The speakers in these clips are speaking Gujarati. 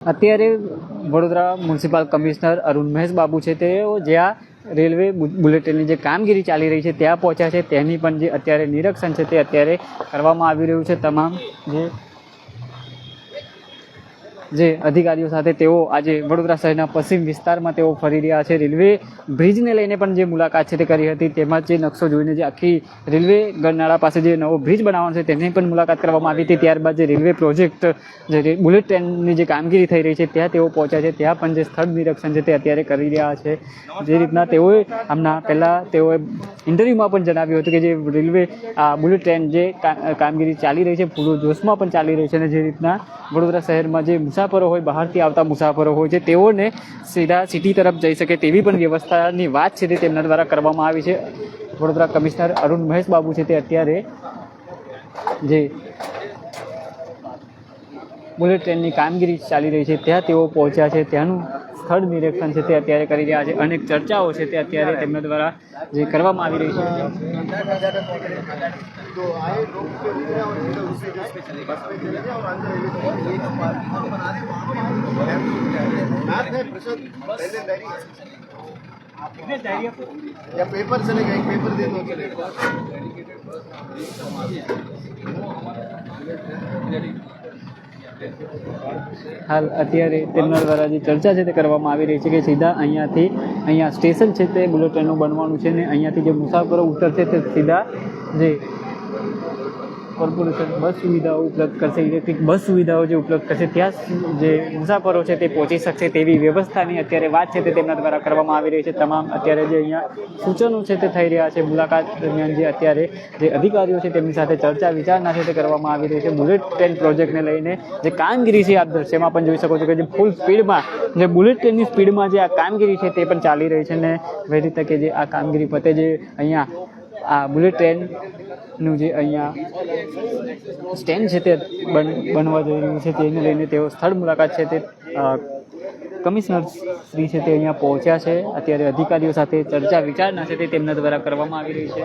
અત્યારે વડોદરા મ્યુનિસિપલ કમિશનર અરુણ મહેશ બાબુ છે તેઓ જ્યાં રેલવે બુલેટ ટ્રેનની જે કામગીરી ચાલી રહી છે, ત્યાં પહોંચ્યા છે. તેની પણ જે અત્યારે નિરીક્ષણ છે તે અત્યારે કરવામાં આવી રહ્યું છે. તમામ જે જે અધિકારીઓ સાથે તેઓ આજે વડોદરા શહેરના પશ્ચિમ વિસ્તારમાં તેઓ ફરી રહ્યા છે. રેલવે બ્રિજને લઈને પણ જે મુલાકાત છે તે કરી હતી, તેમાં જે નકશો જોઈને જે આખી રેલવે ગરનાળા પાસે જે નવો બ્રિજ બનાવવાનો છે તેની પણ મુલાકાત કરવામાં આવી હતી. ત્યારબાદ જે રેલવે પ્રોજેક્ટ, જે બુલેટ ટ્રેનની જે કામગીરી થઈ રહી છે, ત્યાં તેઓ પહોંચ્યા છે. ત્યાં પણ જે સ્થળ નિરીક્ષણ છે તે અત્યારે કરી રહ્યા છે. જે રીતના તેઓએ હમણાં પહેલાં તેઓએ ઇન્ટરવ્યૂમાં પણ જણાવ્યું હતું કે જે રેલવે આ બુલેટ ટ્રેન જે કામગીરી ચાલી રહી છે, પૂરો જોશમાં પણ ચાલી રહી છે અને જે રીતના વડોદરા શહેરમાં જે મુસાફરો હોય, બહારથી આવતા મુસાફરો હોય છે, તેઓને સીધા સિટી તરફ જઈ શકે તેવી પણ વ્યવસ્થાની વાત છે તે તેમના દ્વારા કરવામાં આવી છે. વડોદરા કમિશનર અરુણ મહેશ બાબુ છે તે અત્યારે જે બુલેટ ટ્રેનની કામગીરી ચાલી રહી છે, ત્યાં તેઓ પહોંચ્યા છે. ત્યાંનું સ્થળ નિરીક્ષણ છે તે અત્યારે કરી રહ્યા છે અનેક ચર્ચાઓ છે તે અત્યારે તેમના દ્વારા જે કરવામાં આવી રહી છે तो आए लोग उससे उतरे और सीधे उससे जो बस में चले गए और अंदर रेलवे स्टेशन एक पार्किंग हम बना रहे हैं वहाँ पे हम मैप है प्रशांत पहले डायरी है कितने डायरी या पेपर चलेगा एक पेपर दे दो चलेगा હાલ અત્યારે તેમના દ્વારા જે ચર્ચા છે તે કરવામાં આવી રહી છે કે સીધા અહીંયાથી અહીંયા સ્ટેશન છે તે બુલેટ ટ્રેનનું બનવાનું છે ને અહીંયાથી જે મુસાફરો ઉતરશે તે સીધા જે કોર્પોરેશન બસ સુવિધાઓ ઉપલબ્ધ કરશે, ઇલેક્ટ્રિક બસ સુવિધાઓ જે ઉપલબ્ધ કરશે, ત્યાં જે મુસાફરો છે તે પહોંચી શકશે તેવી વ્યવસ્થાની અત્યારે વાત છે તે તેમના દ્વારા કરવામાં આવી રહી છે. તમામ અત્યારે જે અહીંયા સૂચનો છે તે થઈ રહ્યા છે. મુલાકાત દરમિયાન જે અત્યારે જે અધિકારીઓ છે તેમની સાથે ચર્ચા, વિચારણા છે તે કરવામાં આવી રહી છે. બુલેટ ટ્રેન પ્રોજેક્ટને લઈને જે કામગીરી છે આપ દ્રશ્યમાં પણ જોઈ શકો છો કે જે ફૂલ સ્પીડમાં જે બુલેટ ટ્રેનની સ્પીડમાં જે આ કામગીરી છે તે પણ ચાલી રહી છે ને વહેલી તકે જે આ કામગીરી પતે જે અહીંયા આ બુલેટ ટ્રેનનું જે અહીંયા સ્ટેન્ડ છે તે બન, બનવા જઈ રહ્યું છે, તેને લઈને તેઓ સ્થળ મુલાકાત છે તે કમિશનર શ્રી છે તે અહીંયા પહોંચ્યા છે. અત્યારે અધિકારીઓ સાથે ચર્ચા વિચારણા છે તે તેમના દ્વારા કરવામાં આવી રહી છે.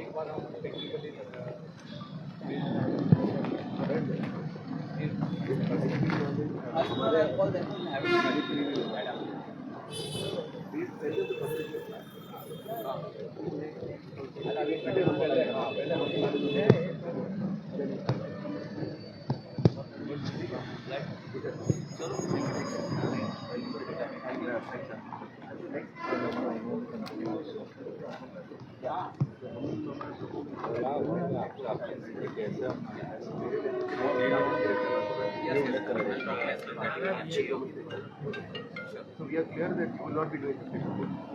एक बार हम technically Yeah. So we are clear that we will not be doing 50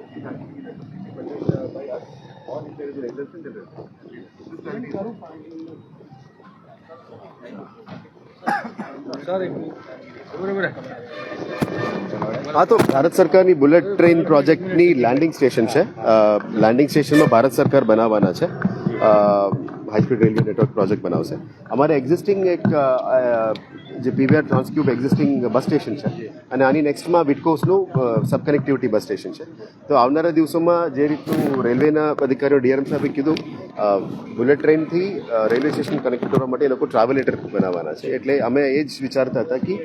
It has to be either 50% by us or if there is an exemption, then there is. This can be. હા તો ભારત સરકારની બુલેટ ટ્રેન પ્રોજેક્ટની લેન્ડિંગ સ્ટેશન છે લેન્ડિંગ સ્ટેશનમાં ભારત સરકાર બનાવવાના છે અ, high speed railway network project બનાવશે અમારે એક્ઝિસ્ટિંગ એક જે PVR Transcube existing bus station છે અને આની નેક્સ્ટમાં વિટકોસનું સબ કનેક્ટિવિટી બસ સ્ટેશન છે તો આવનારા દિવસોમાં જે રીતનું રેલવેના અધિકારીઓ ડીઆરએમ સાહેબે કીધું બુલેટ ટ્રેનથી રેલવે સ્ટેશન કનેક્ટ કરવા માટે એ લોકો ટ્રાવેલેટર બનાવવાના છે એટલે અમે એ જ વિચારતા હતા કે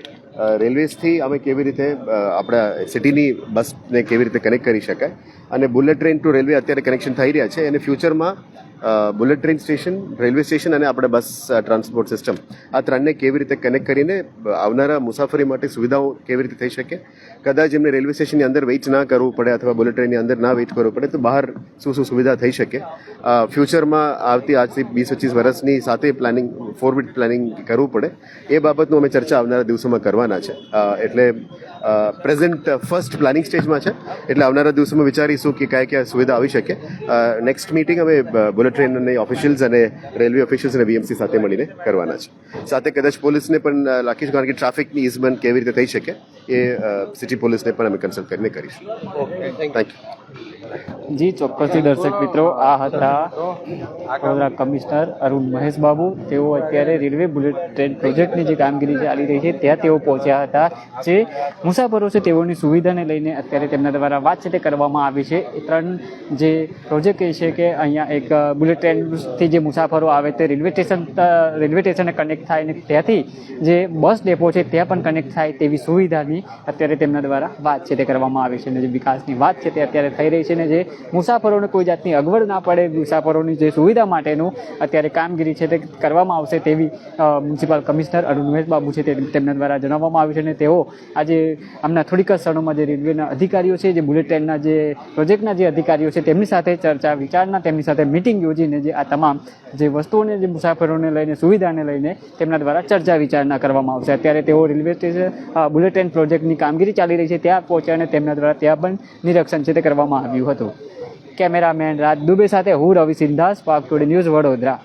રેલવેઝથી અમે કેવી રીતે આપણા સિટીની બસને કેવી રીતે કનેક્ટ કરી શકાય અને બુલેટ ટ્રેન ટુ રેલવે અત્યારે કનેક્શન થઈ રહ્યા છે અને ફ્યુચરમાં bullet train station railway station અને આપણે બસ ટ્રાન્સપોર્ટ સિસ્ટમ આ ત્રણને કેવી રીતે કનેક્ટ કરીને આવનારા મુસાફરી માટે સુવિધાઓ કેવી રીતે થઈ શકે? કદાચ એમને રેલવે સ્ટેશનની અંદર વેઇટ ના કરવું પડે અથવા બુલેટ ટ્રેનની અંદર ના વેઇટ કરવું પડે, તો બહાર શું શું સુવિધા થઈ શકે? ફ્યુચરમાં આવતી આજથી વીસ પચીસ વર્ષની સાથે પ્લાનિંગ ફોર વીટ પ્લાનિંગ કરવું પડે. એ બાબતનું અમે ચર્ચા આવનારા દિવસોમાં કરવાના છે. એટલે પ્રેઝન્ટ ફર્સ્ટ પ્લાનિંગ સ્ટેજમાં છે. એટલે આવનારા દિવસોમાં વિચારીશું કે કયા કયા સુવિધા આવી શકે. નેક્સ્ટ મીટિંગ અમે બુલેટ ટ્રેનની ઓફિશિયલ્સ અને રેલવે ઓફિશિયલ્સ અને બીએમસી સાથે મળીને કરવાના છે. સાથે કદાચ પોલીસને પણ લાખીશ કારણ કે ટ્રાફિકની ઇઝમેન્ટ કેવી રીતે થઈ શકે એ સિટી પોલીસને પણ અમે કન્સલ્ટ કરીને કરીશું. થેન્ક યુ જી, ચોક્કસથી દર્શક મિત્રો, આ હતા વડોદરા કમિશનર અરુણ મહેશ બાબુ તેઓ અત્યારે રેલવે બુલેટ ટ્રેન પ્રોજેક્ટની જે કામગીરી ચાલી રહી છે, ત્યાં તેઓ પહોંચ્યા હતા. જે મુસાફરો છે, તેઓની સુવિધાને લઈને અત્યારે તેમના દ્વારા વાત છે તે કરવામાં આવી છે. ત્રણ જે પ્રોજેક્ટ એ છે કે અહીંયા એક બુલેટ ટ્રેનથી જે મુસાફરો આવે તે રેલવે સ્ટેશન રેલવે સ્ટેશને કનેક્ટ થાય અને ત્યાંથી જે બસ ડેપો છે, ત્યાં પણ કનેક્ટ થાય તેવી સુવિધાની અત્યારે તેમના દ્વારા વાત છે તે કરવામાં આવી છે અને જે વિકાસની વાત છે તે અત્યારે થઈ રહી છે ને જે મુસાફરોને કોઈ જાતની અગવડ ના પડે, મુસાફરોની જે સુવિધા માટેનું અત્યારે કામગીરી છે તે કરવામાં આવશે તેવી મ્યુનિસિપલ કમિશનર અરુણ બાબુ છે તે તેમના દ્વારા જણાવવામાં આવ્યું છે અને તેઓ આજે હમણાં થોડીક જ ક્ષણોમાં જે રેલવેના અધિકારીઓ છે, જે બુલેટ ટ્રેનના જે પ્રોજેક્ટના જે અધિકારીઓ છે, તેમની સાથે ચર્ચા, વિચારણા, તેમની સાથે મિટિંગ યોજીને જે આ તમામ જે વસ્તુઓને, જે મુસાફરોને લઈને, સુવિધાને લઈને તેમના દ્વારા ચર્ચા, વિચારણા કરવામાં આવશે. અત્યારે તેઓ રેલવે સ્ટેશન બુલેટ ટ્રેન પ્રોજેક્ટની કામગીરી ચાલી રહી છે, ત્યાં પહોંચ્યા અને તેમના દ્વારા ત્યાં પણ નિરીક્ષણ છે તે કરવામાં આવ્યું હતું. કેમેરામેન રાજ દુબે સાથે હું રવિ સિંધાસ પાક ટુડે ન્યૂઝ વડોદરા.